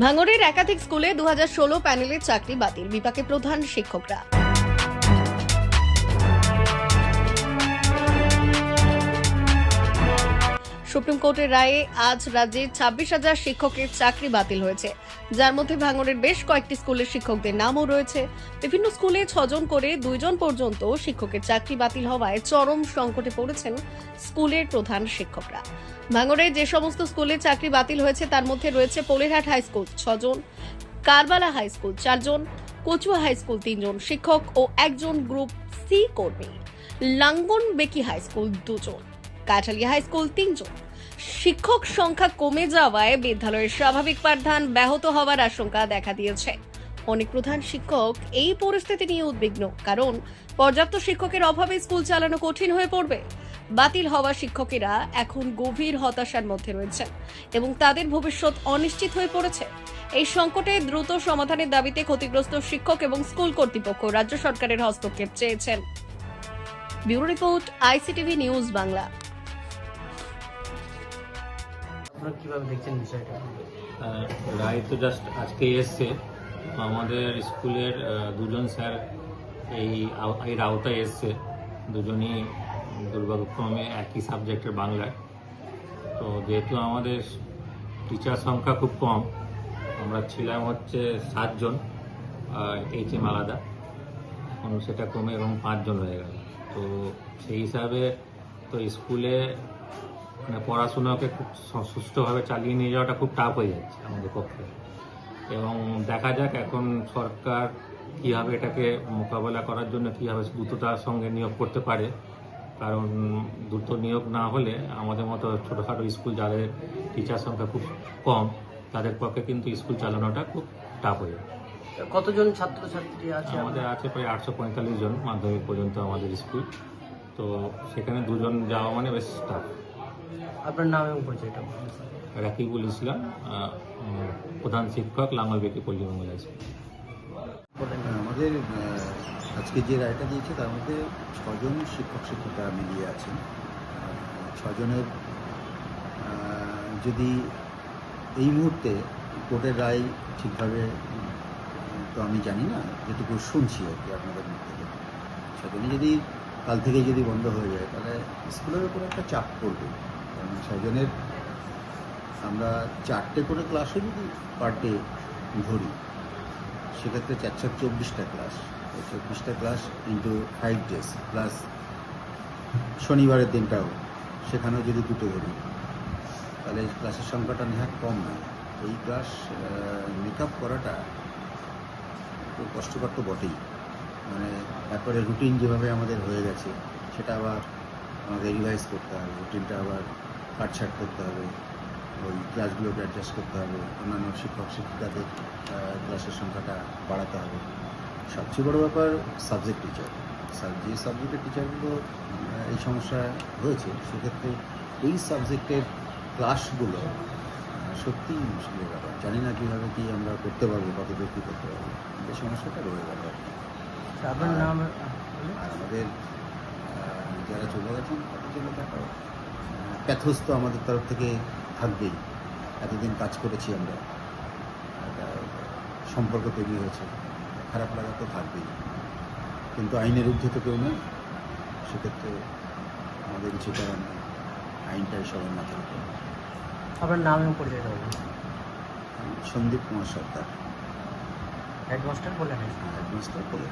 ভাঙড়ের একাধিক স্কুলে দু হাজার ষোলো প্যানেলের চাকরি বাতিল বিপাকে প্রধান শিক্ষকরা। সুপ্রিম কোর্টের রায়ে আজ রাজ্যে ছাব্বিশ হাজার শিক্ষকের চাকরি বাতিল হয়েছে। যার মধ্যে ভাঙড়ের বেশ কয়েকটি স্কুলের শিক্ষকদের নামও রয়েছে। বিভিন্ন স্কুলে ছজন করে দুইজন পর্যন্ত শিক্ষকের চাকরি বাতিল হওয়ায় চরম সংকটে পড়েছেন স্কুলের প্রধান শিক্ষকরা। ভাঙড়ে যে সমস্ত স্কুলে চাকরি বাতিল হয়েছে, তার মধ্যে রয়েছে পোলেরহাট হাই স্কুল ছজন, কারবালা হাই স্কুল চারজন, কচুয়া হাই স্কুল তিনজন শিক্ষক ও একজন গ্রুপ সি কর্মী। লাঙ্গন বেকি হাই স্কুল দুজন, কাঠালিয়া হাই স্কুল তিনজন। শিক্ষক সংখ্যা কমে যাওয়ায় বিদ্যালয়ের স্বাভাবিক পাঠদান ব্যাহত হওয়ার আশঙ্কা দেখা দিয়েছে। অনেক প্রধান শিক্ষক এই পরিস্থিতি নিয়ে উদ্বিগ্ন, কারণ পর্যাপ্ত শিক্ষকের অভাবে স্কুল চালানো কঠিন হয়ে পড়বে। বাতিল হওয়া শিক্ষকেরা এখন গভীর হতাশার মধ্যে রয়েছেন এবং তাদের ভবিষ্যৎ অনিশ্চিত হয়ে পড়েছে। এই সংকটে দ্রুত সমাধানের দাবিতে ক্ষতিগ্রস্ত শিক্ষক এবং স্কুল কর্তৃপক্ষ রাজ্য সরকারের হস্তক্ষেপ চেয়েছেন। Bureau report, ICTV news Bangla. আপনারা কীভাবে দেখছেন বিষয়টা? রায় তো জাস্ট আজকে এসছে। আমাদের স্কুলের দুজন স্যার এই এর আওতায় এসছে। দুজনই দুর্ভাগ্যক্রমে একই সাবজেক্টের বাংলায়। তো যেহেতু আমাদের টিচার সংখ্যা খুব কম, আমরা ছিলাম হচ্ছে সাতজন এইচ এম আলাদা। এখন সেটা কমে এবং পাঁচজন হয়ে গেল। তো সেই হিসাবে তো স্কুলে মানে পড়াশোনাকে খুব স- সুষ্ঠুভাবে চালিয়ে নিয়ে যাওয়াটা খুব টাফ হয়ে যাচ্ছে আমাদের পক্ষে। এবং দেখা যাক এখন সরকার কীভাবে এটাকে মোকাবেলা করার জন্য কীভাবে দ্রুততার সঙ্গে নিয়োগ করতে পারে। কারণ দ্রুত নিয়োগ না হলে আমাদের মতো ছোটোখাটো স্কুল যাদের টিচার সংখ্যা খুব কম তাদের পক্ষে কিন্তু স্কুল চালানোটা খুব টাফ হয়ে যাবে কতজন ছাত্রছাত্রী আছে আমাদের আছে প্রায় আটশো পঁয়তাল্লিশ জন মাধ্যমিক পর্যন্ত আমাদের স্কুল। তো সেখানে দুজন যাওয়া মানে বেশ টাফ আপনার নাম এবং পরিচয়টা বলুন। রাকিবুল ইসলাম প্রধান শিক্ষক লাঙ্গলবেকি পল্লী বলেন আমাদের আজকে যে রায়টা দিয়েছে তার মধ্যে ছজন শিক্ষক শিক্ষিকা মিলিয়ে আছেন। ছজনের যদি এই মুহূর্তে কোর্টের রায় ঠিকভাবে তো আমি জানি না যেটুকু শুনছি আর কি আপনাদের মুখ থেকে। ছজনই যদি কাল থেকে যদি বন্ধ হয়ে যায় তাহলে স্কুলের উপর একটা চাপ পড়বে। কারণ ছজনের আমরা চারটে করে ক্লাসও যদি পার ডে ধরি, সেক্ষেত্রে চার চার চব্বিশটা ক্লাস চব্বিশটা class into five days plus শনিবারের দিনটাও সেখানেও যদি দুটো ধরি, তাহলে ক্লাসের সংখ্যাটা নেহাত কম নয় এই ক্লাস মেক আপ করাটা একটু কষ্টকর তো বটেই। মানে তারপরে রুটিন যেভাবে আমাদের হয়ে গেছে, সেটা আবার আমাদের রিভাইজ করতে হবে রুটিনটা আবার কাটছাট করতে হবে ওই ক্লাসগুলোকে অ্যাডজাস্ট করতে হবে অন্যান্য শিক্ষক শিক্ষিকাদের ক্লাসের সংখ্যাটা বাড়াতে হবে। সবচেয়ে বড় ব্যাপার সাবজেক্ট টিচার যে সাবজেক্টের টিচারগুলো এই সমস্যা হয়েছে সেক্ষেত্রে এই সাবজেক্টের ক্লাসগুলো আহ, সত্যিই মুশকিলের ব্যাপার। জানি না কীভাবে কি আমরা করতে পারব কতদূর কী করতে পারব। এই সমস্যাটা রয়ে গেল আর কি। আমাদের যারা চলে গেছেন তাদের জন্য একটা প্যাথোস তো আমাদের তরফ থেকে থাকবেই। এতদিন কাজ করেছি আমরা। একটা সম্পর্ক তৈরি হয়েছে। খারাপ লাগা তো থাকবেই। কিন্তু আইনের ঊর্ধ্বে তো কেউ নেই সেক্ষেত্রে আমাদের কিছু করার নেই আইনটাই সবার মাথার উপর আপনার নাম এবং পরিচয়টা বলুন। সন্দীপ কুমার সর্দার। হেডমাস্টার বলে হেডমাস্টার বলে